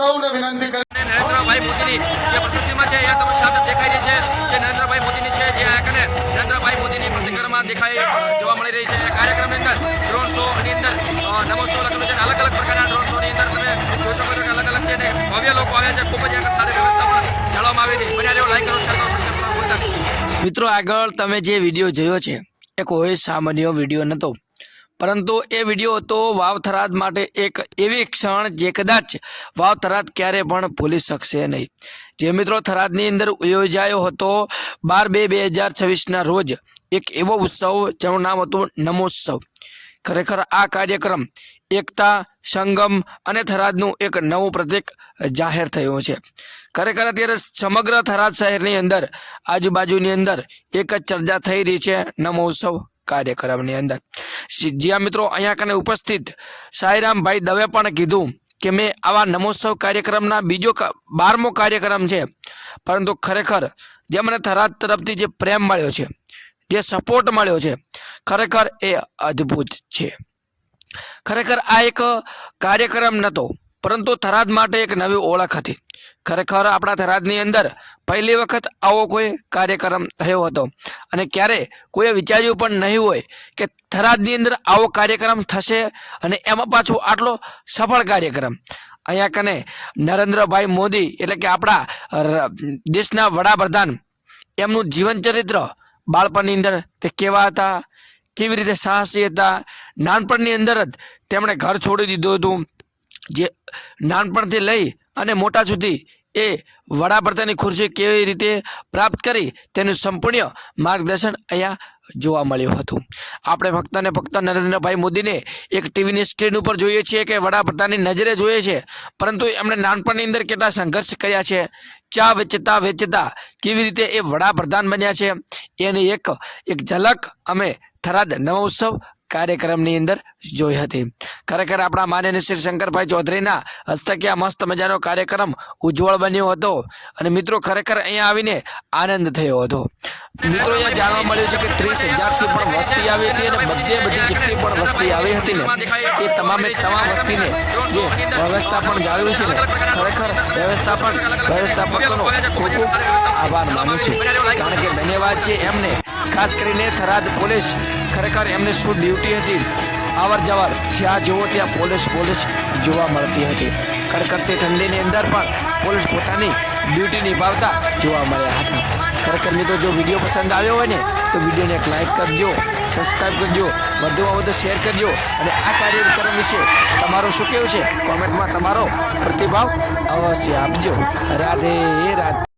સૌને વિનંતી કરી નરેન્દ્રભાઈ મોદીની જે પ્રસિદ્ધિમાં છે એ તમે સામે દેખાઈ રહી છે. જે નરેન્દ્રભાઈ મોદીની છે જે આ કને નરેન્દ્રભાઈ મોદીની પ્રતિક્રમા દેખાઈ જોવા મળી રહી છે. આ કાર્યક્રમની અંદર ડ્રોન શોની અંદર નમો શો લખેલું છે અલગ અલગ પ્રકારના ડ્રોન શોની અંદર તમે જોઈ શકો છો કે અલગ અલગ છે ને ભવ્ય લોકો આવે છે. ખૂબ જ આગળ સારી વ્યવસ્થા પણ આવી હતી બન્યા લાઈક કરો શેર કરો. મિત્રો આગળ તમે જે વીડિયો જોયો છે એ કોઈ સામાન્ય વીડિયો નહોતો પરંતુ એ વીડિયો હતો વાવ થરાદ માટે એક એવી ક્ષણ જે કદાચ વાવ થરાદ ક્યારે પણ ભૂલી શકશે નહીં. જે મિત્રો થરાદની અંદર યોજાયો હતો બાર બે બે હજાર છવ્વીસના રોજ એક એવો ઉત્સવ જેનું નામ હતું નમોત્સવ. ખરેખર આ કાર્યક્રમ એકતા, સંગમ અને થરાદનું એક નવું પ્રતીક જાહેર થયું છે. ખરેખર અત્યારે સમગ્ર થરાદ શહેરની અંદર, આજુબાજુની અંદર એક જ ચર્ચા થઈ રહી છે નમોત્સવ કાર્યક્રમની અંદર. જ્યાં મિત્રો અહીંયા કને ઉપસ્થિત. સાંઈરામભાઈ દવે પણ કીધું કે મેં આવા નમોત્સવ કાર્યક્રમના બીજો બારમો કાર્યક્રમ છે. પરંતુ ખરેખર જે મને થરાદ તરફથી જે પ્રેમ મળ્યો છે, જે સપોર્ટ મળ્યો છે, ખરેખર એ અદ્ભુત છે. ખરેખર આ એક કાર્યક્રમ નહોતો પરંતુ થરાદ માટે એક નવી ઓળખ હતી. ખરેખર આપણા થરાદની અંદર પહેલી વખત આવો કોઈ કાર્યક્રમ થયો હતો. અને ક્યારે? કોઈએ વિચાર્યું પણ નહીં હોય કે થરાદની અંદર આવો કાર્યક્રમ થશે અને એમાં પાછું આટલો સફળ કાર્યક્રમ. અહીંયા કને નરેન્દ્રભાઈ મોદી એટલે કે આપણા દેશના વડાપ્રધાન, એમનું જીવન ચરિત્ર બાળપણની અંદર તે કેવા હતા, કેવી રીતે સાહસી હતા, નાનપણની અંદર જ તેમણે ઘર છોડી દીધું હતું. જે નાનપણથી લઈ અને મોટા સુધી એ વડાપ્રધાનની ખુરશી કેવી રીતે પ્રાપ્ત કરી તેનું સંપૂર્ણ માર્ગદર્શન અહીંયા જોવા મળ્યું હતું. આપણે ફક્ત ને ફક્ત નરેન્દ્રભાઈ મોદીને એક ટીવીની સ્ક્રીન ઉપર જોઈએ છીએ કે વડાપ્રધાનની નજરે જોઈએ છે, પરંતુ એમણે નાનપણની અંદર કેટલા સંઘર્ષ કર્યા છે, ચા વેચતા વેચતા કેવી રીતે એ વડાપ્રધાન બન્યા છે, એની એક એક ઝલક અમે થરાદ નવોત્સવ કાર્યક્રમની અંદર જોઈ હતી. ખરેખર આપણા માનનીય શ્રી શંકરભાઈ ચૌધરીના હસ્તકે મસ્ત મજાનો કાર્યક્રમ ઉજ્જવળ બન્યો હતો અને મિત્રો ખરેખર અહીંયા આવીને આનંદ થયો હતો. મિત્રો અહીંયા જાણવા મળ્યું છે કે ત્રીસ હજારથી પણ વસ્તી આવી હતી અને બધે બધી જેટલી પણ વસ્તી આવી હતી ને, એ તમામે તમામ વસ્તીને જે વ્યવસ્થા પણ જાળવી છે ને, ખરેખર વ્યવસ્થાપન, વ્યવસ્થાપકોનો ખૂબ ખૂબ આભાર માનું છું. કારણ કે ધન્યવાદ છે એમને. ખાસ કરીને થરાદ પોલીસ ખરેખર એમને શું ડ્યુટી હતી, અવર જવર, જ્યાં જુઓ ત્યાં પોલીસ પોલીસ જોવા મળતી હતી. કડકડતી ઠંડીની અંદર પણ પોલીસ પોતાની ડ્યુટી નિભાવતા જોવા મળ્યા હતા. ખરેખર મિત્રો, જો વીડિયો પસંદ આવ્યો હોય ને, તો વિડીયોને એક લાઇક કરજો સબસ્ક્રાઈબ કરજો, વધુમાં વધુ શેર કરજો અને આ કાર્યક્રમ વિશે તમારું શું કેવું છે? કોમેન્ટમાં તમારો પ્રતિભાવ અવશ્ય આપજો. રાધે રાધે.